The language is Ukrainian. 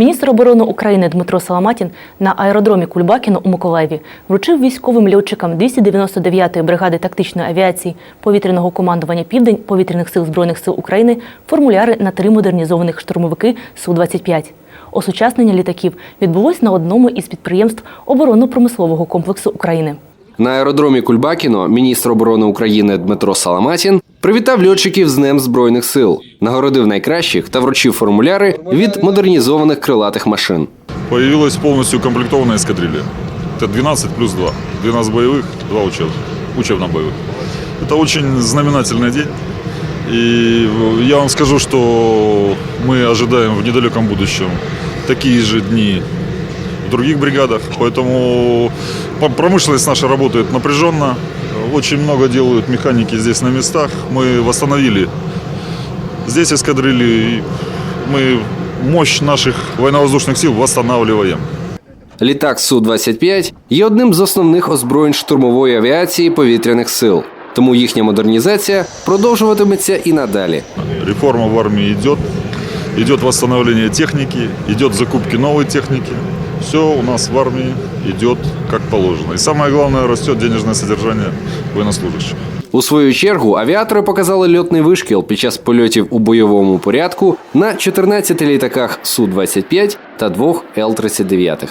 Міністр оборони України Дмитро Саламатін на аеродромі Кульбакіно у Миколаєві вручив військовим льотчикам 299-ї бригади тактичної авіації повітряного командування Південь повітряних сил збройних сил України формуляри на три модернізованих штурмовики Су-25. Осучаснення літаків відбулось на одному із підприємств оборонно-промислового комплексу України. На аеродромі Кульбакіно міністр оборони України Дмитро Саламатін привітав льотчиків з Днем Збройних сил, нагородив найкращих та вручив формуляри від модернізованих крилатих машин. Появилась полностью укомплектованная эскадрилья. Это 12 плюс 2. 12 боевых, 2 учебных, учебно-боевых. Это очень знаменательный день. И я вам скажу, что мы ожидаем в недалеком будущем такие же дни в других бригадах. Поэтому по- промышленность наша работает напряженно. Очень много делают механики здесь на местах. Мы восстановили здесь эскадрильи. и Мы мощь наших военно-воздушных сил восстанавливаем. Літак Су-25 є одним з основних озброєнь штурмової авіації повітряних сил. Тому їхня модернізація продовжуватиметься і надалі. Реформа в армии идет, идет восстановление техники, идет закупки новой техники. Все у нас в армии идет как положено. И самое главное, растет денежное содержание военнослужащих. У свою чергу авіатори показали льотний вишкіл під час польотів у бойовому порядку на 14 літаках Су-25 та двох Л-39.